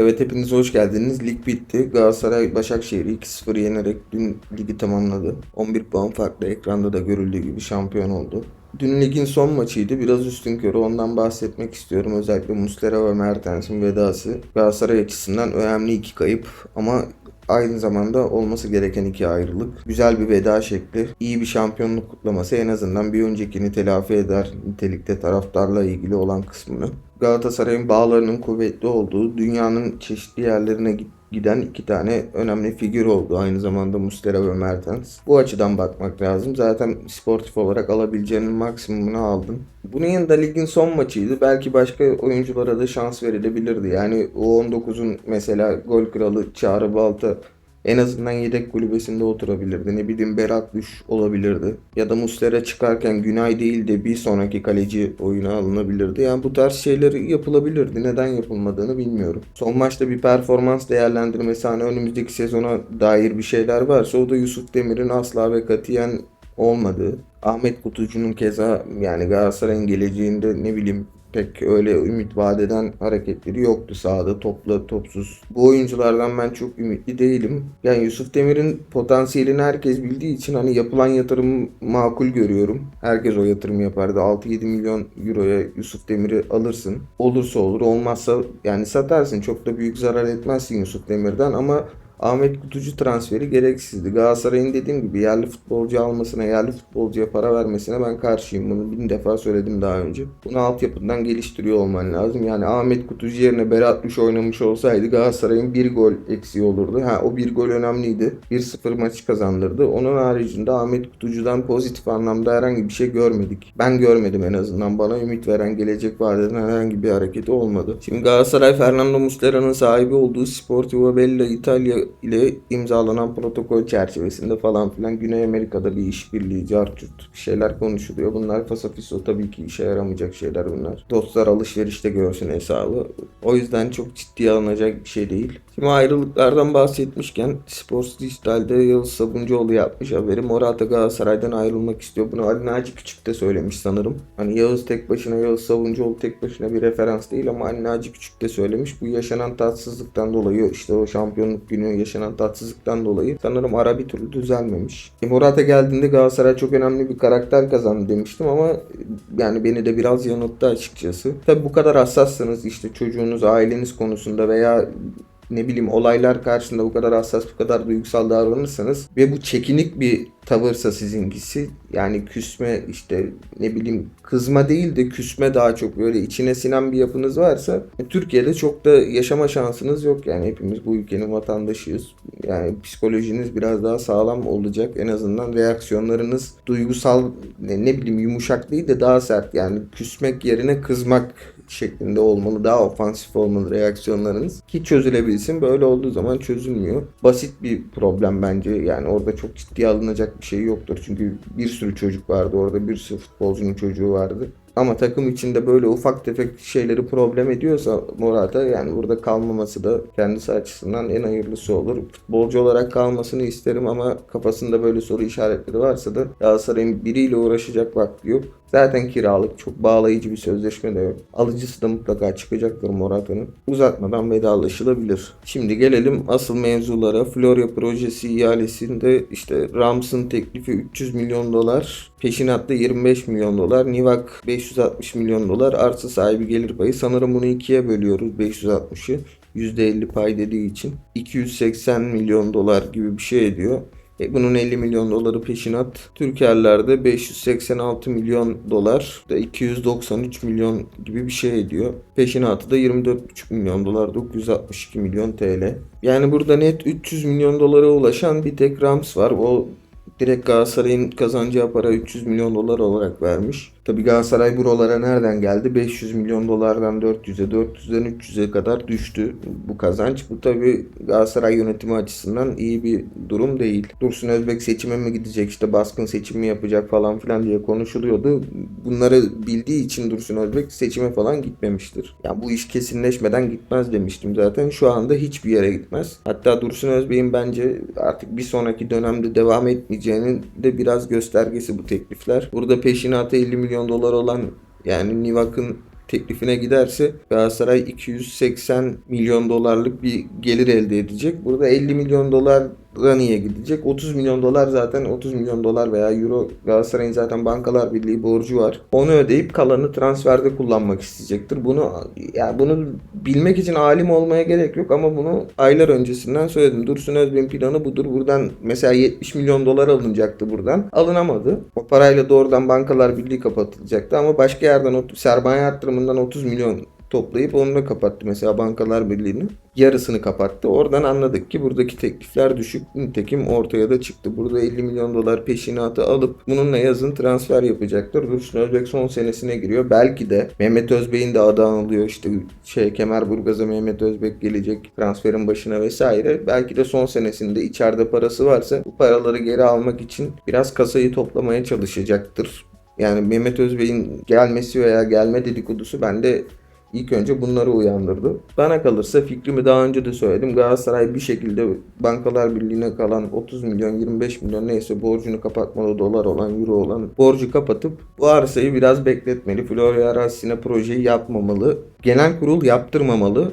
Evet hepiniz hoş geldiniz. Lig bitti. Galatasaray Başakşehir'i 2-0 yenerek dün ligi tamamladı. 11 puan farklı ekranda da görüldüğü gibi şampiyon oldu. Dün ligin son maçıydı. Biraz üstün körü ondan bahsetmek istiyorum. Özellikle Muslera ve Mertens'in vedası. Galatasaray açısından önemli iki kayıp ama aynı zamanda olması gereken iki ayrılık. Güzel bir veda şekli. iyi bir şampiyonluk kutlaması en azından bir öncekini telafi eder nitelikte taraftarla ilgili olan kısmını. Galatasaray'ın bağlarının kuvvetli olduğu, dünyanın çeşitli yerlerine git- giden iki tane önemli figür oldu. Aynı zamanda Muslera ve Mertens. Bu açıdan bakmak lazım. Zaten sportif olarak alabileceğinin maksimumunu aldın. Bunun yanında ligin son maçıydı. Belki başka oyunculara da şans verilebilirdi. Yani U19'un mesela gol kralı Çağrı Balta en azından yedek kulübesinde oturabilirdi. Ne bileyim Berat Düş olabilirdi. Ya da Muslera çıkarken Günay değil de bir sonraki kaleci oyuna alınabilirdi. Yani bu tarz şeyler yapılabilirdi. Neden yapılmadığını bilmiyorum. Son maçta bir performans değerlendirmesi hani önümüzdeki sezona dair bir şeyler varsa o da Yusuf Demir'in asla ve katiyen olmadığı. Ahmet Kutucu'nun keza yani Galatasaray'ın geleceğinde ne bileyim pek öyle ümit vadeden hareketleri yoktu sahada topla topsuz. Bu oyunculardan ben çok ümitli değilim. Yani Yusuf Demir'in potansiyelini herkes bildiği için hani yapılan yatırım makul görüyorum. Herkes o yatırım yapardı. 6-7 milyon euroya Yusuf Demir'i alırsın. Olursa olur olmazsa yani satarsın. Çok da büyük zarar etmezsin Yusuf Demir'den ama Ahmet Kutucu transferi gereksizdi. Galatasaray'ın dediğim gibi yerli futbolcu almasına, yerli futbolcuya para vermesine ben karşıyım. Bunu bin defa söyledim daha önce. Bunu altyapıdan geliştiriyor olman lazım. Yani Ahmet Kutucu yerine Berat Düş oynamış olsaydı Galatasaray'ın bir gol eksiği olurdu. Ha o bir gol önemliydi. 1-0 maçı kazandırdı. Onun haricinde Ahmet Kutucu'dan pozitif anlamda herhangi bir şey görmedik. Ben görmedim en azından. Bana ümit veren, gelecek vadeden herhangi bir hareketi olmadı. Şimdi Galatasaray Fernando Muslera'nın sahibi olduğu Sportivo Bella İtalya ile imzalanan protokol çerçevesinde falan filan Güney Amerika'da bir işbirliği, cartürt şeyler konuşuluyor. Bunlar fasafiso tabii ki işe yaramayacak şeyler bunlar. Dostlar alışverişte görsün hesabı. O yüzden çok ciddiye alınacak bir şey değil. Şimdi ayrılıklardan bahsetmişken Sports Dijital'de Yağız Sabuncuoğlu yapmış haberi. Morata Galatasaray'dan ayrılmak istiyor. Bunu Ali Naci Küçük de söylemiş sanırım. Hani Yağız tek başına, Yağız Sabuncuoğlu tek başına bir referans değil ama Ali Naci Küçük de söylemiş. Bu yaşanan tatsızlıktan dolayı işte o şampiyonluk günü yaşanan tatsızlıktan dolayı sanırım ara bir türlü düzelmemiş. E, Morata geldiğinde Galatasaray çok önemli bir karakter kazandı demiştim ama yani beni de biraz yanılttı açıkçası. Tabi bu kadar hassassanız işte çocuğunuz, aileniz konusunda veya ne bileyim olaylar karşısında bu kadar hassas, bu kadar duygusal davranırsanız ve bu çekinik bir tavırsa sizinkisi yani küsme işte ne bileyim kızma değil de küsme daha çok böyle içine sinen bir yapınız varsa e, Türkiye'de çok da yaşama şansınız yok. Yani hepimiz bu ülkenin vatandaşıyız. Yani psikolojiniz biraz daha sağlam olacak. En azından reaksiyonlarınız duygusal ne, ne bileyim yumuşak değil de daha sert. Yani küsmek yerine kızmak şeklinde olmalı. Daha ofansif olmalı reaksiyonlarınız. Ki çözülebilsin. Böyle olduğu zaman çözülmüyor. Basit bir problem bence. Yani orada çok ciddiye alınacak bir şey yoktur. Çünkü bir sürü çocuk vardı orada. Bir sürü futbolcunun çocuğu vardı. Ama takım içinde böyle ufak tefek şeyleri problem ediyorsa Morata yani burada kalmaması da kendisi açısından en hayırlısı olur. Futbolcu olarak kalmasını isterim ama kafasında böyle soru işaretleri varsa da Galatasaray'ın biriyle uğraşacak vakti yok. Zaten kiralık çok bağlayıcı bir sözleşme de yok. Alıcısı da mutlaka çıkacaktır Morata'nın. Uzatmadan vedalaşılabilir. Şimdi gelelim asıl mevzulara. Florya projesi ihalesinde işte Rams'ın teklifi 300 milyon dolar. Peşinatta 25 milyon dolar. Nivak 560 milyon dolar. Arsa sahibi gelir payı. Sanırım bunu ikiye bölüyoruz 560'ı. %50 pay dediği için 280 milyon dolar gibi bir şey ediyor. E bunun 50 milyon doları peşinat. Türkerlerde 586 milyon dolar da 293 milyon gibi bir şey ediyor. Peşinatı da 24,5 milyon dolar 962 milyon TL. Yani burada net 300 milyon dolara ulaşan bir tek Rams var. O direkt Galatasaray'ın kazanacağı para 300 milyon dolar olarak vermiş. Tabi Galatasaray buralara nereden geldi? 500 milyon dolardan 400'e, 400'den 300'e kadar düştü bu kazanç. Bu tabi Galatasaray yönetimi açısından iyi bir durum değil. Dursun Özbek seçime mi gidecek işte baskın seçim mi yapacak falan filan diye konuşuluyordu. Bunları bildiği için Dursun Özbek seçime falan gitmemiştir. Yani bu iş kesinleşmeden gitmez demiştim zaten. Şu anda hiçbir yere gitmez. Hatta Dursun Özbek'in bence artık bir sonraki dönemde devam etmeyeceğinin de biraz göstergesi bu teklifler. Burada peşinatı 50 milyon dolar olan yani Nivak'ın teklifine giderse Galatasaray 280 milyon dolarlık bir gelir elde edecek. Burada 50 milyon dolar niye gidecek? 30 milyon dolar zaten 30 milyon dolar veya euro Galatasaray'ın zaten Bankalar Birliği borcu var. Onu ödeyip kalanı transferde kullanmak isteyecektir. Bunu yani bunu bilmek için alim olmaya gerek yok ama bunu aylar öncesinden söyledim. Dursun Özbek'in planı budur. Buradan mesela 70 milyon dolar alınacaktı buradan. Alınamadı. O parayla doğrudan Bankalar Birliği kapatılacaktı ama başka yerden sermaye arttırımından 30 milyon toplayıp onu da kapattı mesela Bankalar Birliği'ni. Yarısını kapattı. Oradan anladık ki buradaki teklifler düşük. Nitekim ortaya da çıktı. Burada 50 milyon dolar peşinatı alıp bununla yazın transfer yapacaktır. Dursun Özbek son senesine giriyor. Belki de Mehmet Özbek'in de adı anılıyor. İşte şey Kemerburgaz'a Mehmet Özbek gelecek transferin başına vesaire. Belki de son senesinde içeride parası varsa bu paraları geri almak için biraz kasayı toplamaya çalışacaktır. Yani Mehmet Özbek'in gelmesi veya gelme dedikodusu bende İlk önce bunları uyandırdı. Bana kalırsa fikrimi daha önce de söyledim. Galatasaray bir şekilde Bankalar Birliği'ne kalan 30 milyon 25 milyon neyse borcunu kapatmalı dolar olan euro olan borcu kapatıp bu arsayı biraz bekletmeli. Florya arazisine projeyi yapmamalı. Genel kurul yaptırmamalı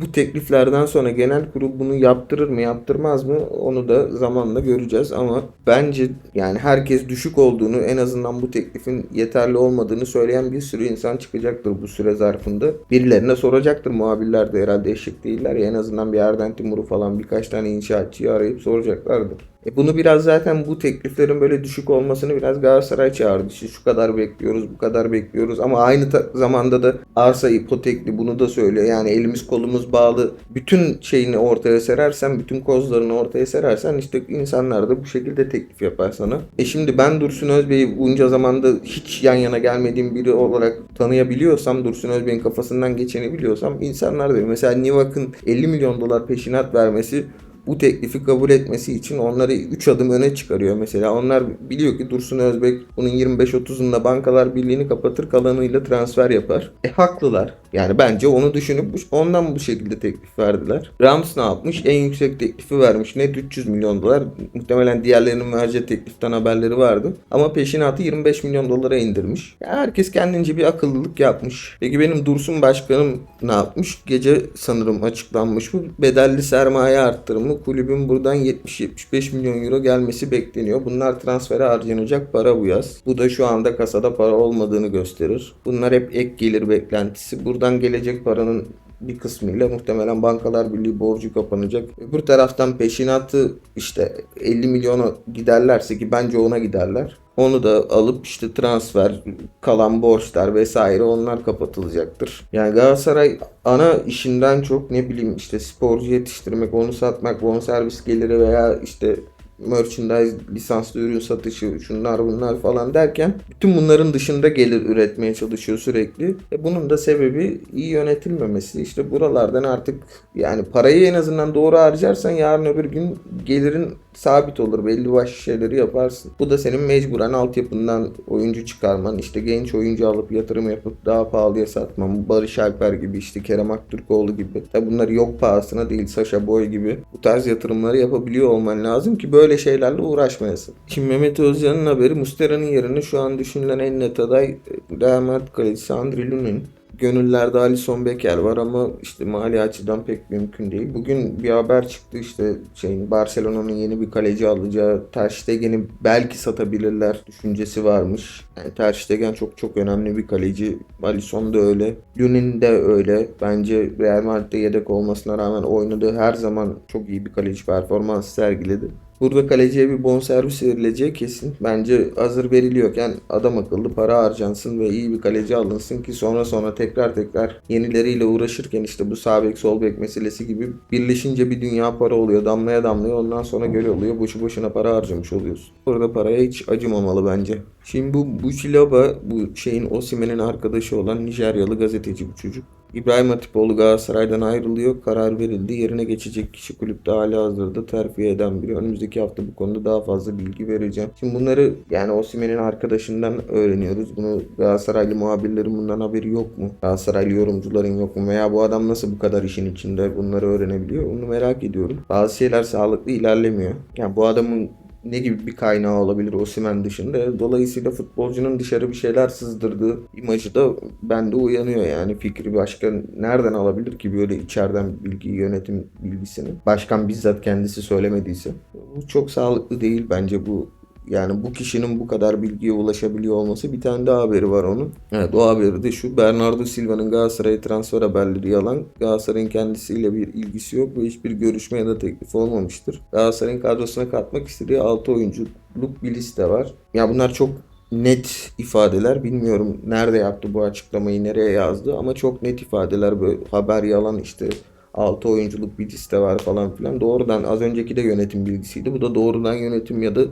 bu tekliflerden sonra genel kurul bunu yaptırır mı yaptırmaz mı onu da zamanla göreceğiz ama bence yani herkes düşük olduğunu en azından bu teklifin yeterli olmadığını söyleyen bir sürü insan çıkacaktır bu süre zarfında. Birilerine soracaktır muhabirler de herhalde eşit değiller ya en azından bir Erden Timur'u falan birkaç tane inşaatçıyı arayıp soracaklardır. E bunu biraz zaten bu tekliflerin böyle düşük olmasını biraz Galatasaray çağırdı. İşte şu kadar bekliyoruz, bu kadar bekliyoruz ama aynı zamanda da arsa ipotekli bunu da söylüyor. Yani elimiz kolumuz bağlı. Bütün şeyini ortaya serersen, bütün kozlarını ortaya serersen işte insanlar da bu şekilde teklif yapar sana. E şimdi ben Dursun Özbey'i bunca zamanda hiç yan yana gelmediğim biri olarak tanıyabiliyorsam, Dursun Özbey'in kafasından geçeni biliyorsam insanlar da mesela Nivak'ın 50 milyon dolar peşinat vermesi bu teklifi kabul etmesi için onları 3 adım öne çıkarıyor mesela. Onlar biliyor ki Dursun Özbek bunun 25-30'unda Bankalar Birliği'ni kapatır kalanıyla transfer yapar. E haklılar. Yani bence onu düşünüp ondan bu şekilde teklif verdiler. Rams ne yapmış? En yüksek teklifi vermiş. Net 300 milyon dolar. Muhtemelen diğerlerinin vereceği tekliften haberleri vardı. Ama peşinatı 25 milyon dolara indirmiş. Ya herkes kendince bir akıllılık yapmış. Peki benim Dursun Başkanım ne yapmış? Gece sanırım açıklanmış bu. Bedelli sermaye arttırımı kulübün buradan 70-75 milyon euro gelmesi bekleniyor. Bunlar transfere harcanacak para bu yaz. Bu da şu anda kasada para olmadığını gösterir. Bunlar hep ek gelir beklentisi. Buradan gelecek paranın bir kısmıyla muhtemelen Bankalar Birliği borcu kapanacak. Öbür taraftan peşinatı işte 50 milyona giderlerse ki bence ona giderler. Onu da alıp işte transfer, kalan borçlar vesaire onlar kapatılacaktır. Yani Galatasaray ana işinden çok ne bileyim işte sporcu yetiştirmek, onu satmak, bonservis geliri veya işte merchandise, lisanslı ürün satışı, şunlar bunlar falan derken bütün bunların dışında gelir üretmeye çalışıyor sürekli. E bunun da sebebi iyi yönetilmemesi. İşte buralardan artık yani parayı en azından doğru harcarsan yarın öbür gün gelirin sabit olur. Belli başlı şeyleri yaparsın. Bu da senin mecburen altyapından oyuncu çıkarman, işte genç oyuncu alıp yatırım yapıp daha pahalıya satman. Barış Alper gibi işte Kerem Aktürkoğlu gibi. Tabi bunlar yok pahasına değil. Sasha Boy gibi. Bu tarz yatırımları yapabiliyor olman lazım ki böyle şeylerle uğraşmayasın. Şimdi Mehmet Özcan'ın haberi Mustera'nın yerine şu an düşünülen en net aday Real Madrid kalecisi Andriy Lunin. Gönüllerde Alisson Becker var ama işte mali açıdan pek mümkün değil. Bugün bir haber çıktı işte şeyin Barcelona'nın yeni bir kaleci alacağı Ter Stegen'i belki satabilirler düşüncesi varmış. Yani Ter Stegen çok çok önemli bir kaleci. Alisson da öyle. Lunin de öyle. Bence Real Madrid'de yedek olmasına rağmen oynadığı her zaman çok iyi bir kaleci performansı sergiledi. Burada kaleciye bir bonservis verileceği kesin. Bence hazır veriliyorken adam akıllı para harcansın ve iyi bir kaleci alınsın ki sonra sonra tekrar tekrar yenileriyle uğraşırken işte bu sağ bek sol bek meselesi gibi birleşince bir dünya para oluyor. Damlaya damlaya ondan sonra göl oluyor. Boşu boşuna para harcamış oluyorsun. Burada paraya hiç acımamalı bence. Şimdi bu bu Chilaba bu şeyin Osimen'in arkadaşı olan Nijeryalı gazeteci bu çocuk. İbrahim Hatipoğlu Galatasaray'dan ayrılıyor. Karar verildi. Yerine geçecek kişi kulüpte hala hazırda terfi eden biri. Önümüzdeki hafta bu konuda daha fazla bilgi vereceğim. Şimdi bunları yani Osimhen'in arkadaşından öğreniyoruz. Bunu Galatasaraylı muhabirlerin bundan haberi yok mu? Galatasaraylı yorumcuların yok mu? Veya bu adam nasıl bu kadar işin içinde bunları öğrenebiliyor? Bunu merak ediyorum. Bazı şeyler sağlıklı ilerlemiyor. Yani bu adamın ne gibi bir kaynağı olabilir Osimhen dışında. Dolayısıyla futbolcunun dışarı bir şeyler sızdırdığı imajı da bende uyanıyor yani. Fikri başka nereden alabilir ki böyle içeriden bilgiyi, yönetim bilgisini? Başkan bizzat kendisi söylemediyse. Bu çok sağlıklı değil bence bu yani bu kişinin bu kadar bilgiye ulaşabiliyor olması bir tane daha haberi var onun. Evet o haberi de şu. Bernardo Silva'nın Galatasaray'a transfer haberleri yalan. Galatasaray'ın kendisiyle bir ilgisi yok ve hiçbir görüşme ya da teklif olmamıştır. Galatasaray'ın kadrosuna katmak istediği 6 oyunculuk bir liste var. Ya bunlar çok net ifadeler. Bilmiyorum nerede yaptı bu açıklamayı, nereye yazdı ama çok net ifadeler. Böyle haber yalan işte 6 oyunculuk bir liste var falan filan. Doğrudan az önceki de yönetim bilgisiydi. Bu da doğrudan yönetim ya da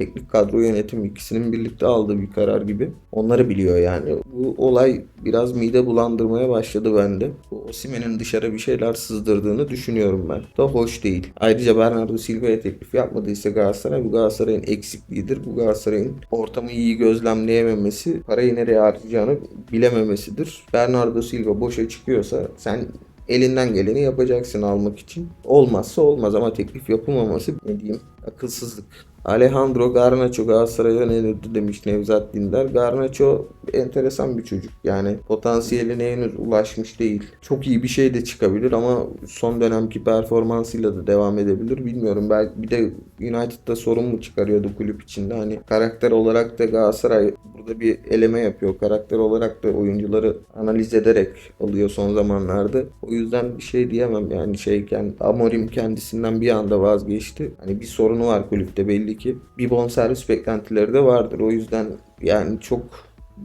teknik kadro yönetim ikisinin birlikte aldığı bir karar gibi. Onları biliyor yani. Bu olay biraz mide bulandırmaya başladı bende. Bu Osimhen'in dışarı bir şeyler sızdırdığını düşünüyorum ben. Da hoş değil. Ayrıca Bernardo Silva'ya teklif yapmadıysa Galatasaray bu Galatasaray'ın eksikliğidir. Bu Galatasaray'ın ortamı iyi gözlemleyememesi, parayı nereye harcayacağını bilememesidir. Bernardo Silva boşa çıkıyorsa sen elinden geleni yapacaksın almak için. Olmazsa olmaz ama teklif yapılmaması ne diyeyim akılsızlık. Alejandro Garnacho Galatasaray'dan elirdi demiş Nevzat Dindar. Garnacho enteresan bir çocuk. Yani potansiyeline henüz ulaşmış değil. Çok iyi bir şey de çıkabilir ama son dönemki performansıyla da devam edebilir. Bilmiyorum. Belki bir de United'da sorun mu çıkarıyordu kulüp içinde? Hani karakter olarak da Galatasaray burada bir eleme yapıyor. Karakter olarak da oyuncuları analiz ederek alıyor son zamanlarda. O yüzden bir şey diyemem yani şeyken Amorim kendisinden bir anda vazgeçti. Hani bir sorunu var kulüpte belli ki. Bir bonservis beklentileri de vardır. O yüzden yani çok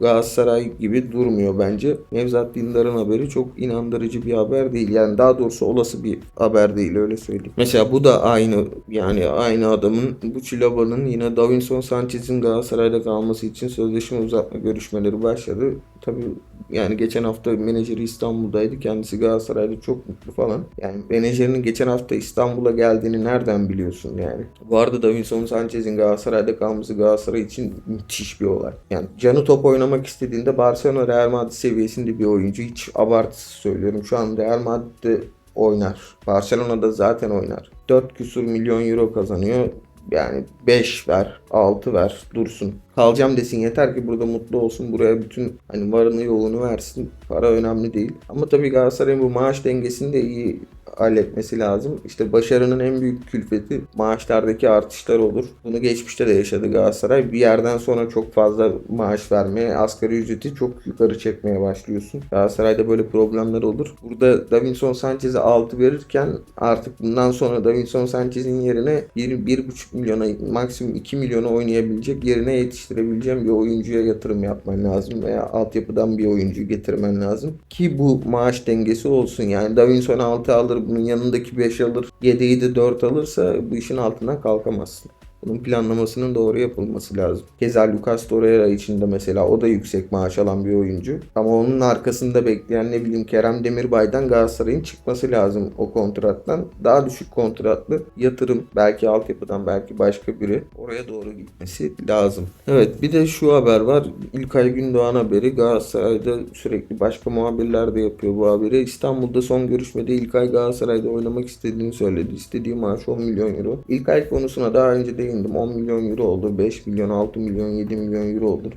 Galatasaray gibi durmuyor bence. Nevzat Dindar'ın haberi çok inandırıcı bir haber değil. Yani daha doğrusu olası bir haber değil öyle söyleyeyim. Mesela bu da aynı yani aynı adamın bu Çilaba'nın yine Davinson Sanchez'in Galatasaray'da kalması için sözleşme uzatma görüşmeleri başladı. Tabii yani geçen hafta menajeri İstanbul'daydı. Kendisi Galatasaray'da çok mutlu falan. Yani menajerinin geçen hafta İstanbul'a geldiğini nereden biliyorsun yani? Bu arada Davinson Sanchez'in Galatasaray'da kalması Galatasaray için müthiş bir olay. Yani canı top oynamak istediğinde Barcelona Real Madrid seviyesinde bir oyuncu. Hiç abartısız söylüyorum. Şu an Real Madrid'de oynar. Barcelona'da zaten oynar. 4 küsur milyon euro kazanıyor. Yani 5 ver, 6 ver, dursun. Kalacağım desin yeter ki burada mutlu olsun. Buraya bütün hani varını yoğunu versin. Para önemli değil. Ama tabii Galatasaray'ın bu maaş dengesini de iyi halletmesi lazım. İşte başarının en büyük külfeti maaşlardaki artışlar olur. Bunu geçmişte de yaşadı Galatasaray. Bir yerden sonra çok fazla maaş vermeye, asgari ücreti çok yukarı çekmeye başlıyorsun. Galatasaray'da böyle problemler olur. Burada Davinson Sanchez'e 6 verirken artık bundan sonra Davinson Sanchez'in yerine 1,5 milyona maksimum 2 milyona oynayabilecek yerine yetiştirebileceğim bir oyuncuya yatırım yapman lazım veya altyapıdan bir oyuncu getirmen lazım ki bu maaş dengesi olsun. Yani Davinson 6 alır bunun yanındaki 5 alır, yedeği de 4 alırsa bu işin altından kalkamazsın. Bunun planlamasının doğru yapılması lazım. Keza Lucas Torreira için de mesela o da yüksek maaş alan bir oyuncu. Ama onun arkasında bekleyen ne bileyim Kerem Demirbay'dan Galatasaray'ın çıkması lazım o kontrattan. Daha düşük kontratlı yatırım belki altyapıdan belki başka biri oraya doğru gitmesi lazım. Evet bir de şu haber var. İlkay Gündoğan haberi Galatasaray'da sürekli başka muhabirler de yapıyor bu haberi. İstanbul'da son görüşmede İlkay Galatasaray'da oynamak istediğini söyledi. İstediği maaş 10 milyon euro. İlkay konusuna daha önce değindim. 10 milyon euro olur, 5 milyon, 6 milyon, 7 milyon euro olur.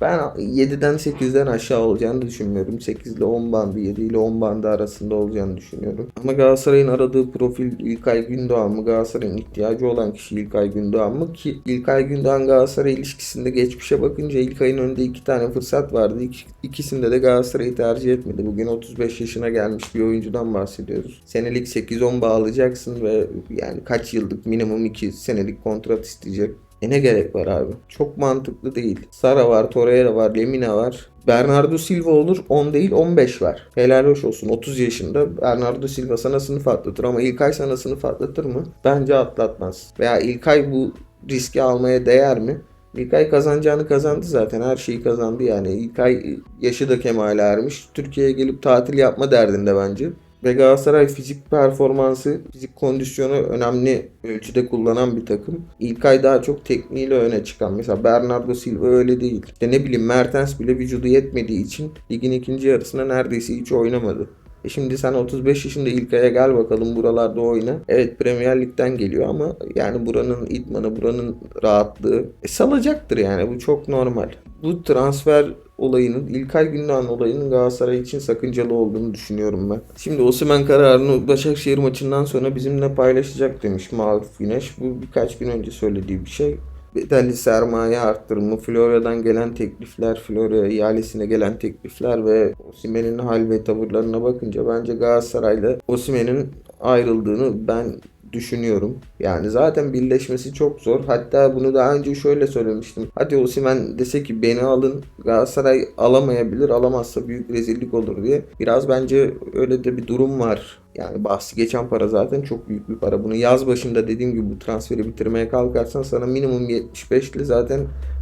Ben 7'den 8'den aşağı olacağını düşünmüyorum. 8 ile 10 bandı, 7 ile 10 bandı arasında olacağını düşünüyorum. Ama Galatasaray'ın aradığı profil İlkay Gündoğan mı? Galatasaray'ın ihtiyacı olan kişi İlkay Gündoğan mı? Ki İlkay Gündoğan Galatasaray ilişkisinde geçmişe bakınca İlkay'ın önünde iki tane fırsat vardı. İk, ikisinde de Galatasaray'ı tercih etmedi. Bugün 35 yaşına gelmiş bir oyuncudan bahsediyoruz. Senelik 8-10 bağlayacaksın ve yani kaç yıllık minimum 2 senelik kontrat isteyecek. E ne gerek var abi? Çok mantıklı değil. Sara var, Torreira var, Lemina var. Bernardo Silva olur 10 değil 15 var. Helal hoş olsun 30 yaşında Bernardo Silva sana sınıf atlatır ama İlkay sana sınıf atlatır mı? Bence atlatmaz. Veya İlkay bu riski almaya değer mi? İlkay kazanacağını kazandı zaten. Her şeyi kazandı yani. İlkay yaşı da kemale ermiş. Türkiye'ye gelip tatil yapma derdinde bence. Ve Galatasaray fizik performansı, fizik kondisyonu önemli ölçüde kullanan bir takım. İlkay daha çok tekniğiyle öne çıkan. Mesela Bernardo Silva öyle değil. İşte ne bileyim Mertens bile vücudu yetmediği için ligin ikinci yarısına neredeyse hiç oynamadı. E şimdi sen 35 yaşında İlkay'a gel bakalım buralarda oyna. Evet Premier Lig'den geliyor ama yani buranın idmanı, buranın rahatlığı e, salacaktır yani bu çok normal. Bu transfer olayının İlkay Gündoğan olayının Galatasaray için sakıncalı olduğunu düşünüyorum ben. Şimdi Osimhen kararını Başakşehir maçından sonra bizimle paylaşacak demiş Maruf Güneş. Bu birkaç gün önce söylediği bir şey. Bedelli sermaye arttırımı, Florya'dan gelen teklifler, Florya ihalesine gelen teklifler ve Osimhen'in hal ve tavırlarına bakınca bence Galatasaray'la Osimhen'in ayrıldığını ben düşünüyorum. Yani zaten birleşmesi çok zor. Hatta bunu daha önce şöyle söylemiştim. Hadi Osimhen dese ki beni alın Galatasaray alamayabilir. Alamazsa büyük rezillik olur diye. Biraz bence öyle de bir durum var. Yani bahsi geçen para zaten çok büyük bir para. Bunu yaz başında dediğim gibi bu transferi bitirmeye kalkarsan sana minimum 75 ile zaten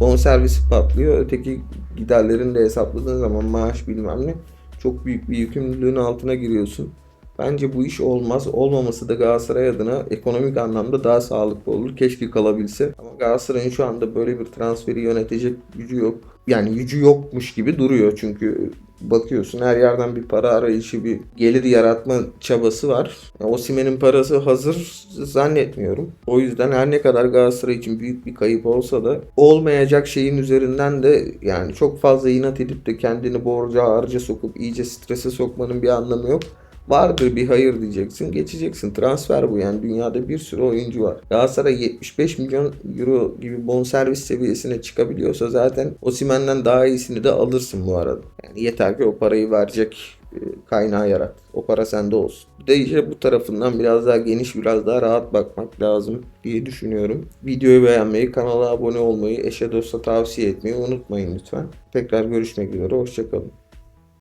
bonservisi patlıyor. Öteki giderlerini de hesapladığın zaman maaş bilmem ne çok büyük bir yükümlülüğün altına giriyorsun. Bence bu iş olmaz. Olmaması da Galatasaray adına ekonomik anlamda daha sağlıklı olur. Keşke kalabilse. Ama Galatasaray'ın şu anda böyle bir transferi yönetecek gücü yok. Yani gücü yokmuş gibi duruyor çünkü bakıyorsun her yerden bir para arayışı, bir gelir yaratma çabası var. Yani Osimhen'in parası hazır zannetmiyorum. O yüzden her ne kadar Galatasaray için büyük bir kayıp olsa da olmayacak şeyin üzerinden de yani çok fazla inat edip de kendini borca harca sokup iyice strese sokmanın bir anlamı yok. Vardır bir hayır diyeceksin. Geçeceksin. Transfer bu yani. Dünyada bir sürü oyuncu var. Galatasaray 75 milyon euro gibi bonservis seviyesine çıkabiliyorsa zaten Osimhen'den daha iyisini de alırsın bu arada. Yani yeter ki o parayı verecek e, kaynağı yarat. O para sende olsun. Bir de işte bu tarafından biraz daha geniş, biraz daha rahat bakmak lazım diye düşünüyorum. Videoyu beğenmeyi, kanala abone olmayı, eşe dosta tavsiye etmeyi unutmayın lütfen. Tekrar görüşmek üzere. Hoşçakalın.